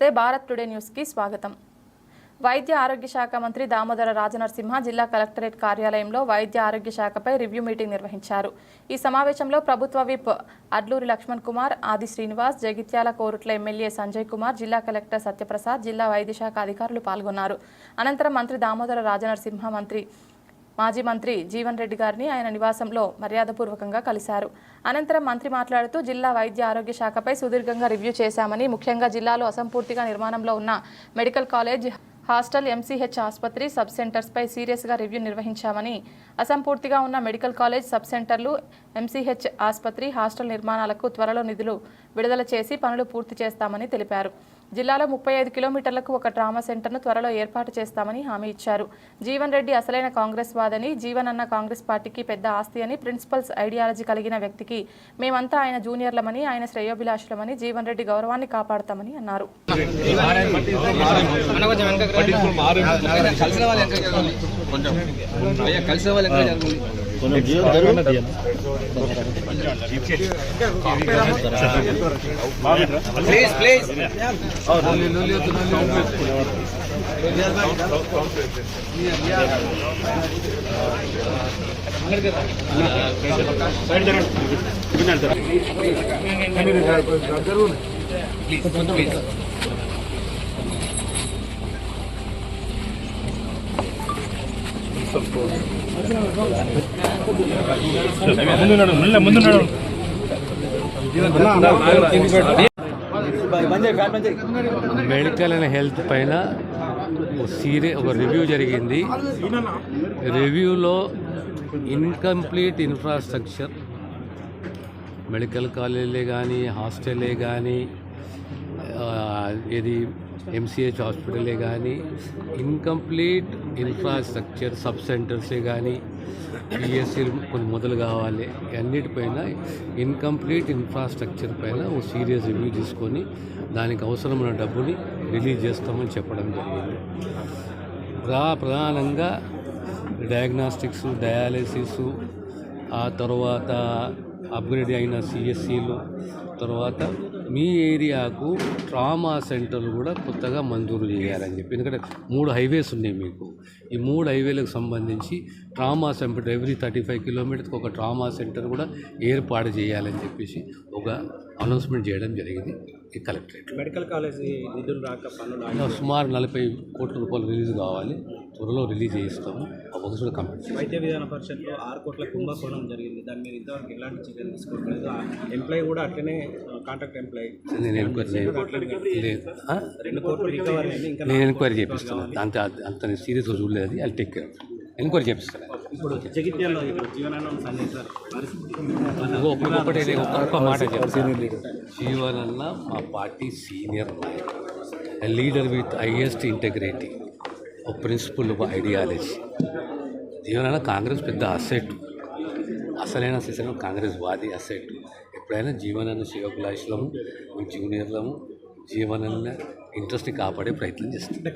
నమస్తే భారత్ టుడే న్యూస్కి స్వాగతం. వైద్య ఆరోగ్య శాఖ మంత్రి దామోదర రాజనరసింహ జిల్లా కలెక్టరేట్ కార్యాలయంలో వైద్య ఆరోగ్య శాఖపై రివ్యూ మీటింగ్ నిర్వహించారు. ఈ సమావేశంలో ప్రభుత్వ విప్ అడ్లూరి లక్ష్మణ్ కుమార్ ఆది శ్రీనివాస్ జగిత్యాల కోరుట్ల ఎమ్మెల్యే సంజయ్ కుమార్ జిల్లా కలెక్టర్ సత్యప్రసాద్ జిల్లా వైద్య శాఖ అధికారులు పాల్గొన్నారు. అనంతరం మంత్రి దామోదర రాజనరసింహ మంత్రి మాజీ మంత్రి జీవన్ రెడ్డి గారిని ఆయన నివాసంలో మర్యాదపూర్వకంగా కలిశారు. అనంతరం మంత్రి మాట్లాడుతూ జిల్లా వైద్య ఆరోగ్య శాఖపై సుదీర్ఘంగా రివ్యూ చేశామని ముఖ్యంగా జిల్లాలో అసంపూర్తిగా నిర్మాణంలో ఉన్న మెడికల్ కాలేజ్ హాస్టల్ ఎంసీహెచ్ ఆసుపత్రి సబ్ సెంటర్స్పై సీరియస్గా రివ్యూ నిర్వహించామని అసంపూర్తిగా ఉన్న మెడికల్ కాలేజ్ సబ్ సెంటర్లు ఎంసీహెచ్ ఆసుపత్రి హాస్టల్ నిర్మాణాలకు త్వరలో నిధులు విడుదల చేసి పనులు పూర్తి చేస్తామని తెలిపారు. జిల్లాలో ముప్పై ఐదు కిలోమీటర్లకు ఒక ట్రామా సెంటర్ను త్వరలో ఏర్పాటు చేస్తామని హామీ ఇచ్చారు. జీవన్ రెడ్డి అసలైన కాంగ్రెస్ వాదని జీవన్ అన్న కాంగ్రెస్ పార్టీకి పెద్ద ఆస్తి అని ప్రిన్సిపల్స్ ఐడియాలజీ కలిగిన వ్యక్తికి మేమంతా ఆయన జూనియర్లమని ఆయన శ్రేయోభిలాషులమని జీవన్ రెడ్డి గౌరవాన్ని కాపాడతామని అన్నారు. కలిసిన వాళ్ళు प्लीज़ प्लीज़ प्लीज़ प्लीज़ ముందు మెడికల్ అండ్ హెల్త్ పైన సీరియస్ ఒక రివ్యూ జరిగింది. రివ్యూలో ఇన్కంప్లీట్ ఇన్ఫ్రాస్ట్రక్చర్ మెడికల్ కాలేజీలే కానీ హాస్టల్లే కానీ ఇది ఎంసీహెచ్ హాస్పిటలే కానీ ఇన్కంప్లీట్ ఇన్ఫ్రాస్ట్రక్చర్ సబ్ సెంటర్సే కానీ పిఎస్సీలు కొన్ని మొదలు కావాలి. అన్నిటిపైన ఇన్కంప్లీట్ ఇన్ఫ్రాస్ట్రక్చర్ పైన ఓ సీరియస్ రివ్యూ తీసుకొని దానికి అవసరమైన డబ్బుని రిలీజ్ చేస్తామని చెప్పడం జరిగింది. ప్రా ప్రధానంగా డయాగ్నాస్టిక్స్ డయాలసిస్ ఆ తర్వాత అప్గ్రేడ్ అయిన సిఎస్సీలు తర్వాత మీ ఏరియాకు ట్రామా సెంటర్లు కూడా కొత్తగా మంజూరు చేయాలని చెప్పి. ఎందుకంటే మూడు హైవేస్ ఉన్నాయి మీకు. ఈ మూడు హైవేలకు సంబంధించి trauma centre every thirty five కిలోమీటర్కి ఒక ట్రామా సెంటర్ కూడా ఏర్పాటు చేయాలని చెప్పేసి ఒక అనౌన్స్మెంట్ చేయడం జరిగింది ఈ కలెక్టరేట్ మెడికల్ కాలేజీ నిధులు రాక పనులు సుమారు నలభై కోట్ల రూపాయలు రిలీజ్ కావాలి. త్వరలో రిలీజ్ చేయిస్తాము. ఆ వర్క్స్ కూడా కంప్లీట్ వైద్య విధాన పరిషత్లో ఆరు కోట్ల కుంభకోణం జరిగింది. దాని మీద ఇంతవరకు ఎలాంటి చర్యలు తీసుకోవట్లేదు ఎంప్లాయీ కూడా అట్లనే కాంట్రాక్ట్ ఎంప్లాయీ నేను ఎంక్వైరీ? రెండు కోట్లు రికవరీ నేను ఎంక్వైరీ చేపిస్తాను అంత అంత సీరియస్గా చూడలేదు అది. అది టేక్ కేర్ ఎంక్వైరీ చేపిస్తాను ఇప్పుడు జగిత్యాలలో ఒక్కొక్కటి ఒక్కొక్క మాట చెప్తాను జీవనన్న మా పార్టీ సీనియర్ నాయకుడు. Leader with highest integrity. ఒక ప్రిన్సిపల్ ఒక ఐడియాలజీ. జీవనన్న కాంగ్రెస్ పెద్ద అసెట్ అసలైన సిస్టమ్ కాంగ్రెస్ వాది అసెట్ ఎప్పుడైనా జీవనన్న శివకులాశులము జూనియర్లము జీవనన్న ఇంట్రెస్ట్ని కాపాడే ప్రయత్నం చేస్తుంది.